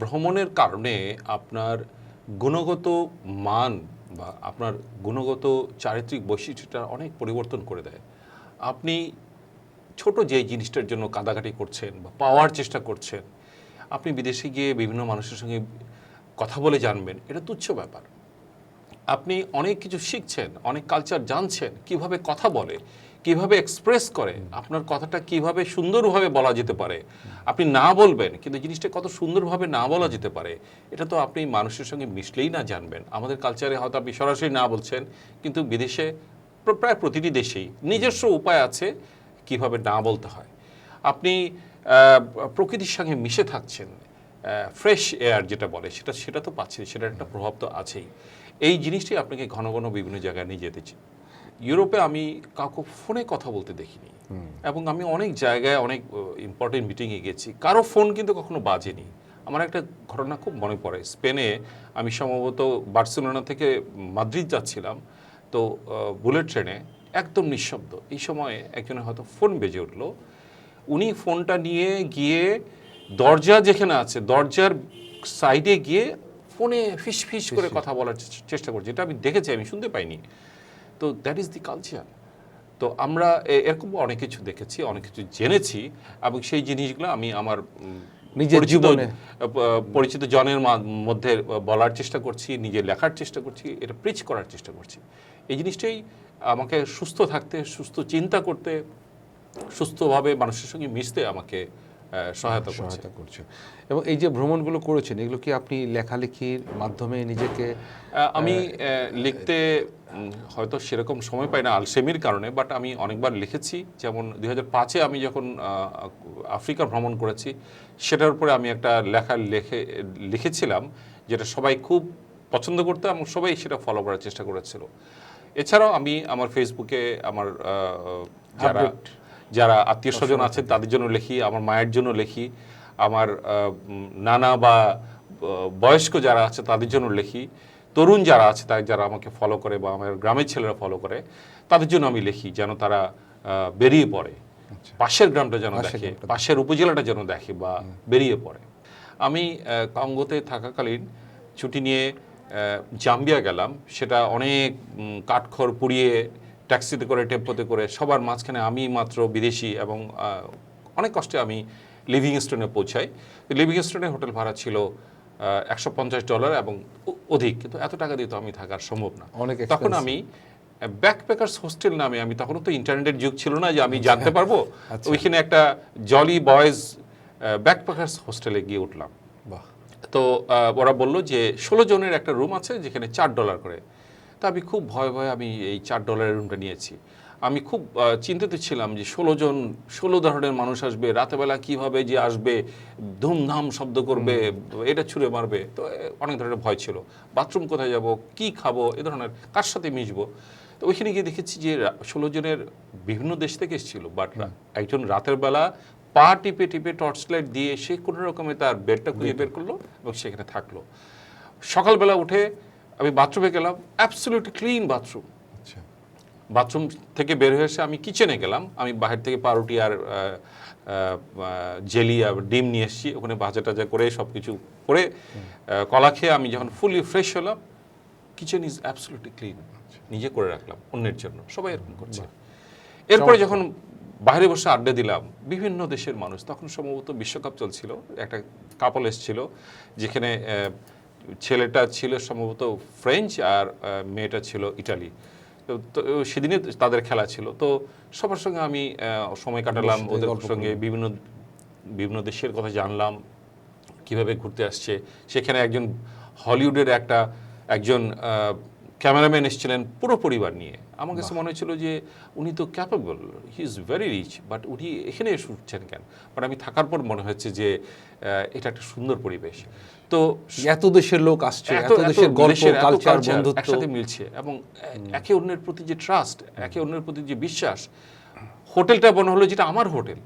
ভ্রমণের কারণে আপনার গুণগত মান বা আপনার গুণগত চারিত্রিক বৈশিষ্ট্যটা অনেক পরিবর্তন করে দেয়। আপনি ছোট যে জিনিসটার জন্য কাঁদাকাটি করছেন বা পাওয়ার চেষ্টা করছেন, আপনি বিদেশে গিয়ে বিভিন্ন মানুষের সঙ্গে কথা বলে জানবেন, এটা তুচ্ছ ব্যাপার। আপনি অনেক কিছু শিখছেন, অনেক কালচার জানছেন, কীভাবে কথা বলে, কীভাবে এক্সপ্রেস করে, আপনার কথাটা কীভাবে সুন্দরভাবে বলা যেতে পারে। আপনি না বলবেন, কিন্তু জিনিসটা কত সুন্দরভাবে না বলা যেতে পারে, এটা তো আপনি মানুষের সঙ্গে মিশলেই না জানবেন। আমাদের কালচারে হয়তো আপনি সরাসরি না বলছেন, কিন্তু বিদেশে প্রায় প্রতিটি দেশেই নিজস্ব উপায় আছে কীভাবে না বলতে হয়। আপনি প্রকৃতির সঙ্গে মিশে থাকছেন ফ্রেশ এয়ার যেটা বলে সেটা সেটা তো পাচ্ছেন সেটার একটা প্রভাব তো আছেই। এই জিনিসটি আপনাকে ঘন ঘন বিভিন্ন জায়গায় নিয়ে যেতে ইউরোপে আমি কাউকে ফোনে কথা বলতে দেখিনি। এবং আমি অনেক জায়গায় অনেক ইম্পর্টেন্ট মিটিংয়ে গেছি। কারও ফোন কিন্তু কখনো বাজেনি। আমার একটা ঘটনা খুব মনে পড়ে। স্পেনে আমি সম্ভবত বার্সেলোনা থেকে মাদ্রিদ যাচ্ছিলাম। তো বুলেট ট্রেনে একদম নিঃশব্দ। এই সময়ে একজনের হয়তো ফোন বেজে উঠল। উনি ফোনটা নিয়ে গিয়ে দরজা যেখানে আছে দরজার সাইডে গিয়ে ফোনে ফিস ফিস করে কথা বলার চেষ্টা করছে। এটা আমি দেখেছি আমি শুনতে পাইনি। তো দ্যাট ইজ দি কালচার তো আমরা এরকম অনেক কিছু দেখেছি অনেক কিছু জেনেছি এবং সেই জিনিসগুলো আমি আমার নিজের জীবনে। পরিচিত জনের মধ্যে বলার চেষ্টা করছি নিজে লেখার চেষ্টা করছি এটা প্রিচ করার চেষ্টা করছি। এই জিনিসটাই আমাকে সুস্থ থাকতে সুস্থ চিন্তা করতে সুস্থভাবে মানুষের সঙ্গে মিশতে আমাকে সহায়তা করছে। সহায়তা করছে। এবং এই যে ভ্রমণগুলো করেছেন এগুলো কি আপনি লেখালেখির মাধ্যমে নিজেকে আমি লিখতে হয়তো সেরকম সময় পাই না আলসেমির কারণে বাট আমি অনেকবার লিখেছি। যেমন দুই হাজার পাঁচে আমি যখন আফ্রিকা ভ্রমণ করেছি সেটার উপরে আমি একটা লেখা লেখে লিখেছিলাম যেটা সবাই খুব পছন্দ করতো এবং সবাই সেটা ফলো করার চেষ্টা করেছিল। এছাড়াও আমি আমার ফেসবুকে আমার যারা যারা আত্মীয় স্বজন আছেন তাদের জন্য লিখি আমার মায়ের জন্য লেখি আমার নানা বা বয়স্ক যারা আছে তাদের জন্য লিখি তরুণ যারা আছে তাই যারা আমাকে ফলো করে বা আমার গ্রামের ছেলেরা ফলো করে তাদের জন্য আমি লিখি যেন তারা বেরিয়ে পড়ে। পাশের গ্রামটা যেন দেখে পাশের উপজেলাটা যেন দেখে বা বেরিয়ে পড়ে। আমি কঙ্গোতে থাকাকালীন ছুটি নিয়ে জাম্বিয়া গেলাম। সেটা অনেক কাঠখড় পুড়িয়ে ট্যাক্সিতে করে টেম্পোতে করে সবার মাঝখানে আমি মাত্র বিদেশি এবং অনেক কষ্টে আমি লিভিং স্টোনে পৌঁছাই। লিভিং স্টোনে হোটেল ভাড়া ছিল একশো পঞ্চাশ ডলার এবং অধিক। কিন্তু এত টাকা দিয়ে তো আমি থাকার সম্ভব না। অনেক তখন। আমি ব্যাকপ্যাকার্স হোস্টেল নামে আমি তখনও তো ইন্টারনেটের যুগ ছিল না যে আমি জানতে পারব। আচ্ছা। ওইখানে একটা জলি বয়েজ ব্যাকপ্যাকার্স হোস্টেলে গিয়ে উঠলাম। বাহ। তো ওরা বলল যে ষোলো জনের একটা রুম আছে যেখানে চার ডলার করে। তা আমি খুব ভয় ভয়ে আমি এই চার ডলারের রুমটা নিয়েছি। আমি খুব চিন্তিত ছিলাম যে ষোলো জন ষোলো ধরনের মানুষ আসবে রাতেবেলা কীভাবে যে আসবে ধুমধাম শব্দ করবে এটা ছুঁড়ে মারবে তো অনেক ধরনের ভয় ছিল। বাথরুম কোথায় যাব কি খাব এ ধরনের কার সাথে মিশবো? তো ওইখানে গিয়ে দেখেছি যে ষোলো জনের বিভিন্ন দেশ থেকে এসেছিল বাট একজন রাতের বেলা পা টিপে টিপে টর্চ লাইট দিয়ে সে কোনো রকমে তার বেডটা খুঁজে বের করল এবং সেখানে থাকল। সকালবেলা উঠে আমি বাথরুমে গেলাম অ্যাবসলিউটলি ক্লিন বাথরুম বাথরুম থেকে বের হয়ে এসে আমি কিচেনে গেলাম আমি বাহির থেকে পাউরুটি আর জেলি আর ডিম নিয়ে এসেছি ওখানে ভাজা টাজা করে সব কিছু করে কলা খেয়ে আমি যখন ফুলি ফ্রেশ হলাম কিচেন ইজ অ্যাবসলিউটলি ক্লিন নিজে করে রাখলাম অন্যের জন্য। সবাই এরকম করছে। এরপরে যখন বাইরে বসে আড্ডা দিলাম বিভিন্ন দেশের মানুষ তখন সম্ভবত বিশ্বকাপ চলছিল একটা কাপল এসেছিল যেখানে ছেলেটা ছিল সম্ভবত ফ্রেঞ্চ আর মেয়েটা ছিল ইটালি তো সেদিনে তাদের খেলা ছিল। তো সবার সঙ্গে আমি সময় কাটালাম ওদের সঙ্গে বিভিন্ন বিভিন্ন দেশের কথা জানলাম কীভাবে ঘুরতে আসছে। সেখানে একজন হলিউডের একটা একজন ক্যামেরাম্যান এসেছিলেন পুরো পরিবার নিয়ে। আমার কাছে মনে হচ্ছিল যে উনি তো capable he is very rich but উনি এখানে এসে উঠছেন কেন? বাট আমি থাকার পর মনে হচ্ছে যে এটা একটা সুন্দর পরিবেশ। তো এত দেশের লোক আসছে এত দেশের গল্প দেশের এত কালচার বন্ধুত্ব। একসাথে মিলছে এবং একে অন্যের প্রতি যে ট্রাস্ট একে অন্যের প্রতি যে বিশ্বাস হোটেলটা মনে হলো যেটা আমার হোটেল।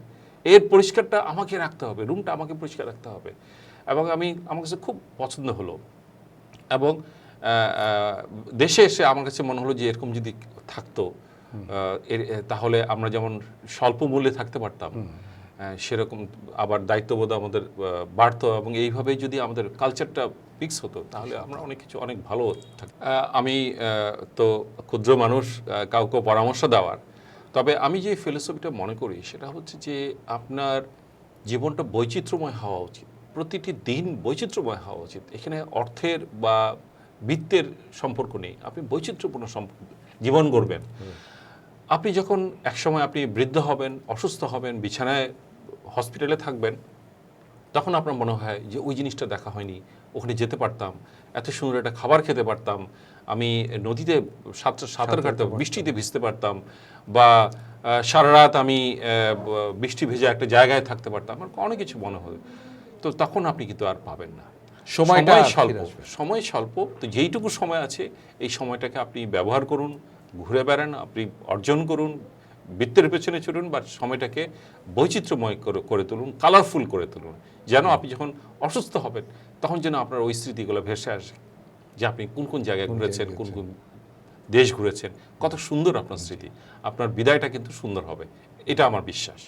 এর পরিষ্কারটা আমাকে রাখতে হবে রুমটা আমাকে পরিষ্কার রাখতে হবে। এবং আমি আমার কাছে খুব পছন্দ হলো। এবং দেশে এসে আমার কাছে মনে হলো যে এরকম যদি থাকতো তাহলে আমরা যেমন স্বল্প মূল্যে থাকতে পারতাম সেরকম আবার দায়িত্ববোধ আমাদের বাড়তো এবং এইভাবেই যদি আমাদের কালচারটা ফিক্স হতো তাহলে আমরা অনেক কিছু অনেক ভালো থাকতাম আমি তো ক্ষুদ্র মানুষ কাউকে পরামর্শ দেওয়ার। তবে আমি যে ফিলোসফিটা মনে করি সেটা হচ্ছে যে আপনার জীবনটা বৈচিত্র্যময় হওয়া উচিত। প্রতিটি দিন বৈচিত্র্যময় হওয়া উচিত। এখানে অর্থের বা বৃত্তের সম্পর্ক নেই আপনি বৈচিত্র্যপূর্ণ জীবন গড়বেন। আপনি যখন একসময় আপনি বৃদ্ধ হবেন অসুস্থ হবেন বিছানায় হসপিটালে থাকবেন তখন আপনার মনে হয় যে ওই জিনিসটা দেখা হয়নি ওখানে যেতে পারতাম এত সুন্দর একটা খাবার খেতে পারতাম আমি নদীতে সাঁতার সাঁতার কাটতাম বৃষ্টিতে ভিজতে পারতাম বা সারা রাত আমি বৃষ্টি ভেজা একটা জায়গায় থাকতে পারতাম আমার অনেক কিছু মনে হয়। তো তখন আপনি কিন্তু আর পাবেন না। সময়টা স্বল্প। সময় স্বল্প তো যেইটুকু সময় আছে এই সময়টাকে আপনি ব্যবহার করুন ঘুরে বেড়ান আপনি অর্জন করুন বৃত্তের পেছনে চলুন বা সময়টাকে বৈচিত্র্যময় করে করে তুলুন কালারফুল করে তুলুন। যেন আপনি যখন অসুস্থ হবেন তখন যেন আপনার ওই স্মৃতিগুলো ভেসে আসে যে আপনি কোন কোন জায়গায় ঘুরেছেন কোন কোন দেশ ঘুরেছেন কত সুন্দর আপনার স্মৃতি। আপনার বিদায়টা কিন্তু সুন্দর হবে এটা আমার বিশ্বাস।